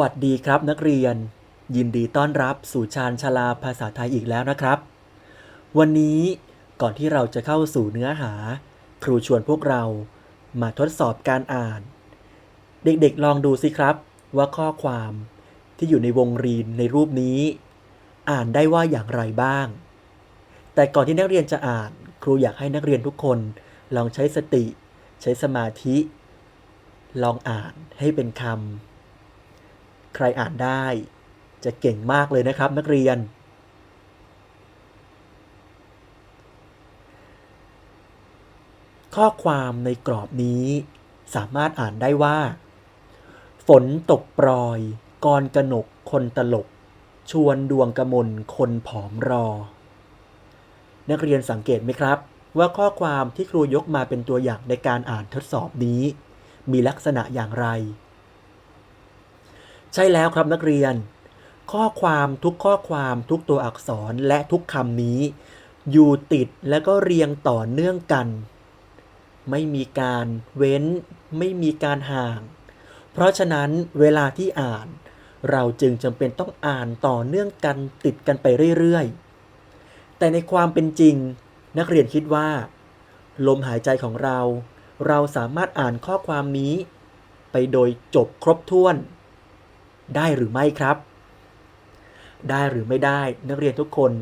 สวัสดีครับนักเรียน ยินดีต้อนรับสู่ชาญชาลาภาษาไทยอีกแล้วนะครับ วันนี้ก่อนที่เราจะเข้าสู่เนื้อหา ครูชวนพวกเรามาทดสอบการอ่าน เด็กๆลองดูสิครับ ว่าข้อความที่อยู่ในวงรีนในรูปนี้ อ่านได้ว่าอย่างไรบ้าง แต่ก่อนที่นักเรียนจะอ่าน ครูอยากให้นักเรียนทุกคนลองใช้สติ ใช้สมาธิ ลองอ่านให้เป็นคำ ใครอ่านได้ จะเก่งมากเลยนะครับนักเรียน ข้อความในกรอบนี้สามารถอ่านได้ว่า ฝนตกปรอยกรกนกคนตลก ชวนดวงกระมนคนผอมรอ นักเรียนสังเกตไหมครับ ว่าข้อความที่ครูยกมาเป็นตัวอย่างในการอ่านทดสอบนี้ มีลักษณะอย่างไร ใช่แล้วครับนักเรียน ข้อความทุกข้อความทุกตัวอักษรและทุกคำนี้ อยู่ติดและก็เรียงต่อเนื่องกัน ไม่มีการเว้น ไม่มีการห่าง เพราะฉะนั้นเวลาที่อ่าน เราจึงจำเป็นต้องอ่านต่อเนื่องกันติดกันไปเรื่อยๆ แต่ในความเป็นจริง นักเรียนคิดว่า ลมหายใจของเรา เราสามารถอ่านข้อความนี้ ไปโดยจบครบถ้วน ได้หรือไม่ครับ ได้หรือไม่ได้นักเรียนทุกคน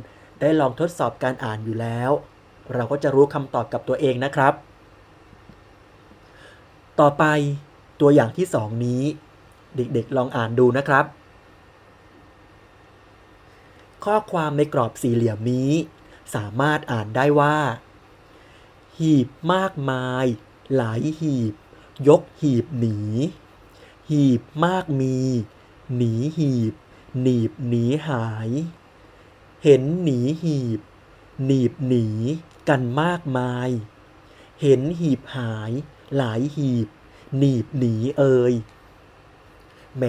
ได้ลองทดสอบการอ่านอยู่แล้ว เราก็จะรู้คำตอบกับตัวเองนะครับ ต่อไปตัวอย่างที่สองนี้ เด็กๆลองอ่านดูนะครับ ข้อความในกรอบสี่เหลี่ยมนี้ สามารถอ่านได้ว่า หีบมากมาย หลายหีบ ยกหีบหนี หีบมากมี หนีหีบ หนีบหนีหาย เห็นหนีหีบ หนีบหนีกันมากมาย เห็นหีบหาย หลายหีบ หนีบหนีเอ่ยแหม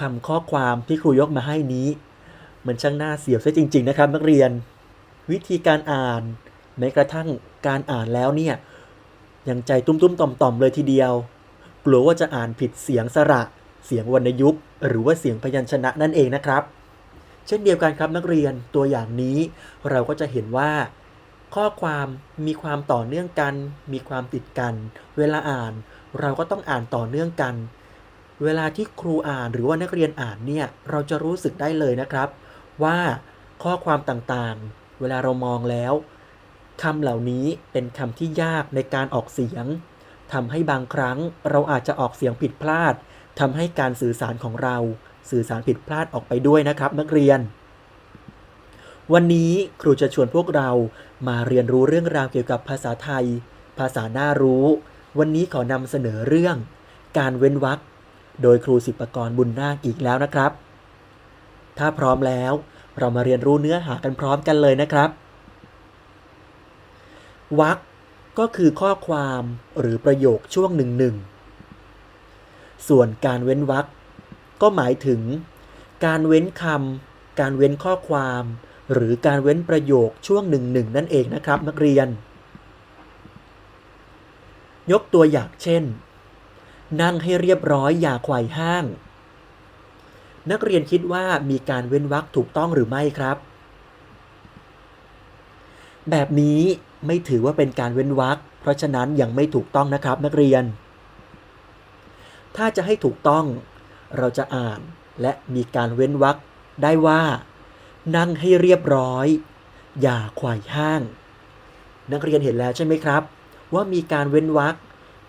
คำข้อความที่ครูยกมาให้นี้ มันช่างน่าเสียวซะจริง ๆ นะครับนักเรียน วิธีการอ่านแม้กระทั่งการอ่านแล้วเนี่ยยังใจตุ้มๆต่อมๆเลยทีเดียว กลัวว่าจะอ่านผิดเสียงสระ เสียงวรรณยุกต์หรือว่าเสียงพยัญชนะนั่นเองนะครับ เช่นเดียวกันครับนักเรียนตัวอย่างนี้เราก็จะเห็นว่า ข้อความมีความต่อเนื่องกัน มีความติดกัน เวลาอ่านเราก็ต้องอ่านต่อเนื่องกัน เวลาที่ครูอ่านหรือว่านักเรียนอ่านเนี่ยเราจะรู้สึกได้เลยนะครับ ว่าข้อความต่างๆ เวลาเรามองแล้วคำเหล่านี้เป็นคำที่ยากในการออกเสียงทำให้บางครั้งเราอาจจะออกเสียงผิดพลาด ทำให้การสื่อสารของเราสื่อสารผิดพลาดออกไปด้วยนะครับ นักเรียน วันนี้ครูจะชวนพวกเรามาเรียนรู้เรื่องราวเกี่ยวกับภาษาไทย ภาษาน่ารู้ วันนี้ขอนำเสนอเรื่อง การเว้นวรรคโดยครูสิบปกรณ์บุญนาคอีกแล้วนะครับ ถ้าพร้อมแล้วเรามาเรียนรู้เนื้อหากันพร้อมกันเลยนะครับวรรคก็คือข้อความหรือประโยคช่วงหนึ่งหนึ่ง ส่วนการเว้นวรรคก็หมายถึง การเว้นคำการเว้นข้อความ หรือการเว้นประโยคช่วงหนึ่งหนึ่งนั่นเองนะครับนักเรียน ยกตัวอย่างเช่น นั่งให้เรียบร้อยอย่าไขว่ห้าง นักเรียนคิดว่ามีการเว้นวรรคถูกต้องหรือไม่ครับ แบบนี้ไม่ถือว่าเป็นการเว้นวรรคเพราะฉะนั้นยังไม่ถูกต้องนะครับนักเรียน ถ้าจะให้ถูกต้อง เราจะอ่านและมีการเว้นวรรคได้ว่า นั่งให้เรียบร้อย อย่าขว่ห้าง นักเรียนเห็นแล้วใช่ไหมครับ ว่ามีการเว้นวรรค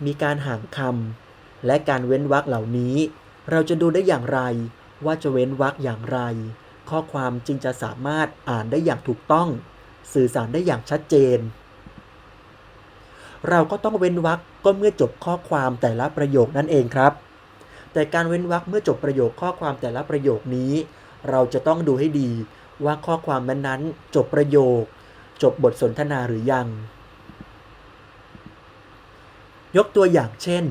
มีการห่างคำและการเว้นวรรคเหล่านี้ เราจะดูได้อย่างไร ว่าจะเว้นวรรคอย่างไร ข้อความจึงจะสามารถอ่านได้อย่างถูกต้อง สื่อสารได้อย่างชัดเจน เราก็ต้องเว้นวรรคก็เมื่อจบข้อความแต่ละประโยคนั่นเองครับ แต่การเว้นวรรคเมื่อจบประโยคข้อความแต่ละประโยคนี้ เราจะต้องดูให้ดีว่าข้อความนั้นๆ จบประโยค จบบทสนทนาหรือยัง ยกตัวอย่างเช่น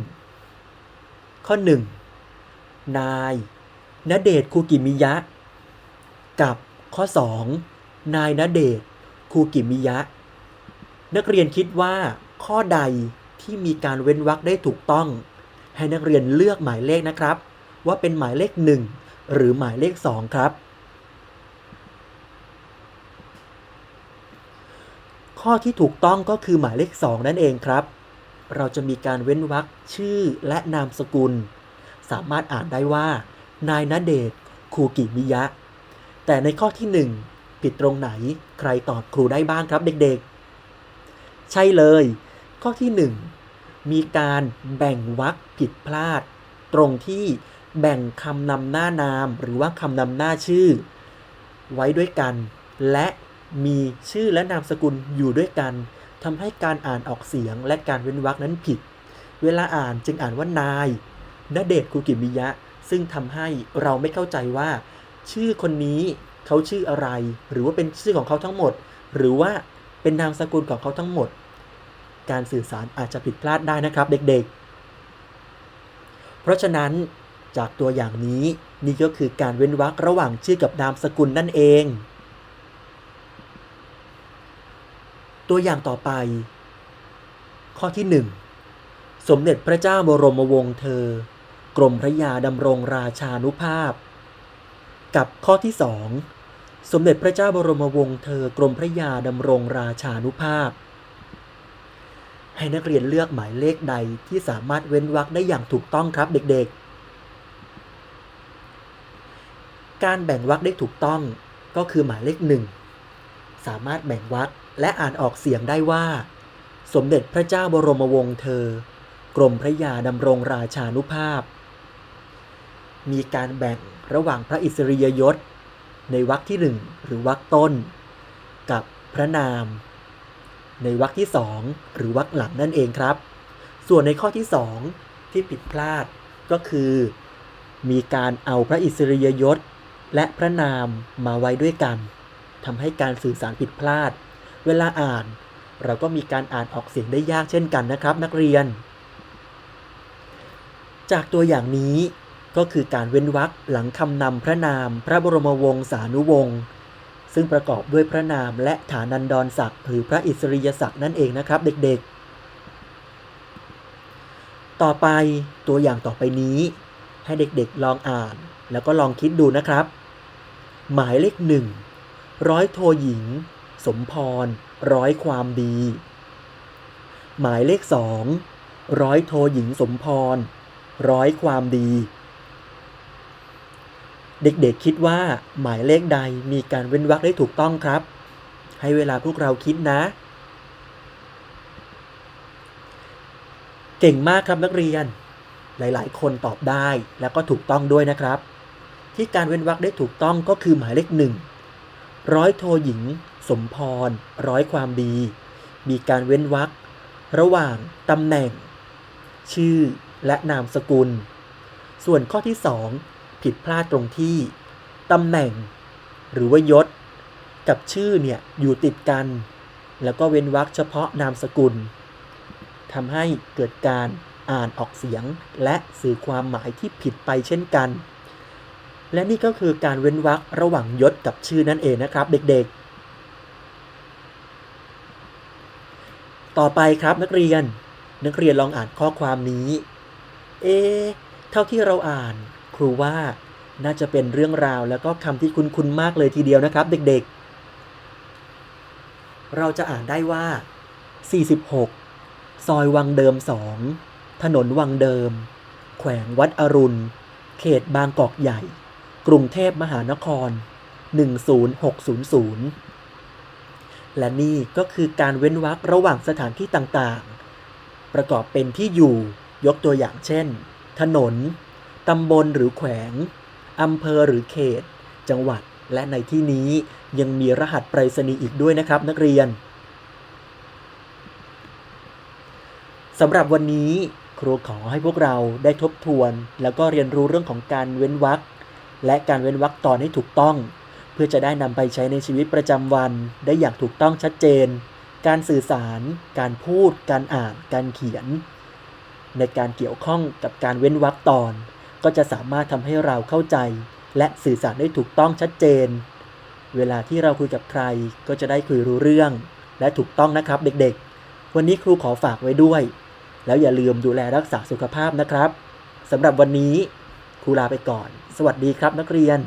ข้อ 1. นายณเดชคูกิมิยะ กับข้อ 2. นายณเดชคูกิมิยะ นักเรียนคิดว่า ข้อใดที่มีการเว้นวรรคได้ถูกต้อง ให้นักเรียนเลือกหมายเลขนะครับ ว่าเป็นหมายเลข 1 หรือหมายเลข 2 ครับ ข้อที่ถูกต้องก็คือหมายเลข 2 นั่นเองครับ เราจะมีการเว้นวรรคชื่อและนามสกุล สามารถอ่านได้ว่า นายณเดชน์คูกิมิยะ แต่ในข้อที่ 1 ผิดตรงไหนใครตอบครูได้บ้างครับเด็กๆ ใช่เลย ข้อที่ 1 มีการแบ่งวรรคผิดพลาด ตรงที่แบ่งคำนำหน้านาม หรือว่าคำนำหน้าชื่อ ไว้ด้วยกัน และมีชื่อและนามสกุลอยู่ด้วยกันทำให้การอ่านออกเสียงและการเว้นวรรคนั้นผิด เวลาอ่านจึงอ่านว่านายณเดชน์คุกิมิยะ ซึ่งทำให้เราไม่เข้าใจว่า ชื่อคนนี้เขาชื่ออะไร หรือว่าเป็นชื่อของเขาทั้งหมด หรือว่าเป็นนามสกุลของเขาทั้งหมด การสื่อสารอาจจะผิดพลาดได้นะครับเด็กๆ เพราะฉะนั้นจากตัวอย่างนี้นี่ก็คือการเว้นวรรคระหว่างชื่อกับนามสกุลนั่นเอง ตัวอย่างต่อไป ข้อที่ 1 สมเด็จพระเจ้าบรมวงศ์เธอ กรมพระยาดำรงราชานุภาพ กับข้อที่2สมเด็จพระเจ้าบรมวงศ์เธอกรมพระยาดำรงราชานุภาพ ให้นักเรียนเลือกหมายเลขใดที่สามารถเว้นวรรคได้อย่างถูกต้องครับเด็กๆ การแบ่งวรรคได้ถูกต้องก็คือหมายเลขหนึ่งสามารถแบ่งวรรคและอ่านออกเสียงได้ว่า สมเด็จพระเจ้าบรมวงศ์เธอ กรมพระยาดำรงราชานุภาพ มีการแบ่งระหว่างพระอิสริยยศ ในวรรคที่หนึ่งหรือวรรคต้น กับพระนาม ในวรรคที่สองหรือวรรคหลังนั่นเองครับ ส่วนในข้อที่สองที่ผิดพลาดก็คือ มีการเอาพระอิสริยยศ และพระนามมาไว้ด้วยกันทำให้การสื่อสารผิดพลาด เวลาอ่าน เราก็มีการอ่านออกเสียงได้ยากเช่นกันนะครับ นักเรียน จากตัวอย่างนี้ก็คือการเว้นวรรคหลังคำนำพระนาม พระบรมวงศานุวงศ์ ซึ่งประกอบด้วยพระนามและฐานันดรศักดิ์หรือพระอิสริยศักดิ์นั่นเองนะครับเด็กๆ ต่อไปตัวอย่างต่อไปนี้ ให้เด็กๆลองอ่าน แล้วก็ลองคิดดูนะครับ หมายเลขหนึ่งร้อยโทหญิง สมพร ร้อยความดี หมายเลขสองร้อยโทหญิงสมพร ร้อยความดี เด็กๆคิดว่าหมายเลขใดมีการเว้นวรรคได้ถูกต้องครับ ให้เวลาพวกเราคิดนะ เก่งมากครับนักเรียน หลายๆ คนตอบได้แล้วก็ถูกต้องด้วยนะครับ ที่การเว้นวรรคได้ถูกต้องก็คือหมายเลขหนึ่งร้อยโทหญิง สมพร ร้อยความดี มีการเว้นวรรคระหว่างตำแหน่ง ชื่อและนามสกุล ส่วนข้อที่ 2 ผิดพลาดตรงที่ตำแหน่ง หรือว่ายศ กับชื่อเนี่ยอยู่ติดกัน แล้วก็เว้นวรรคเฉพาะนามสกุลทำให้เกิดการอ่านออกเสียงและสื่อความหมายที่ผิดไปเช่นกัน และนี่ก็คือการเว้นวรรคระหว่างยศกับชื่อนั่นเองนะครับเด็กๆ ต่อไปครับนักเรียน นักเรียนลองอ่านข้อความนี้ เอ๊ะเท่าที่เราอ่าน ครูว่าน่าจะเป็นเรื่องราวแล้วก็คำที่คุ้นๆมากเลยทีเดียวนะครับ เด็กๆ เราจะอ่านได้ว่า 46 ซอยวังเดิม2ถนนวังเดิม แขวงวัดอรุณ เขตบางกอกใหญ่ กรุงเทพมหานคร 10600 และนี่ก็คือการเว้นวรรคระหว่างสถานที่ต่างๆ ประกอบเป็นที่อยู่ยกตัวอย่างเช่น ถนน ตำบลหรือแขวง อำเภอหรือเขต จังหวัด และในที่นี้ยังมีรหัสไปรษณีย์อีกด้วยนะครับ นักเรียนสำหรับวันนี้ครูขอให้พวกเราได้ทบทวน แล้วก็เรียนรู้เรื่องของการเว้นวรรคและการเว้นวรรคตอนให้ถูกต้อง เพื่อจะได้นำไปใช้ในชีวิตประจำวันได้อย่างถูกต้องชัดเจน การสื่อสาร การพูด การอ่าน การเขียน ในการเกี่ยวข้องกับการเว้นวรรคตอน ก็จะสามารถทำให้เราเข้าใจ และสื่อสารได้ถูกต้องชัดเจน เวลาที่เราคุยกับใครก็จะได้คุยรู้เรื่อง และถูกต้องนะครับเด็กๆ วันนี้ครูขอฝากไว้ด้วย แล้วอย่าลืมดูแลรักษาสุขภาพนะครับสำหรับวันนี้คครูลาไปก่อน สวัสดีครับนักเรียน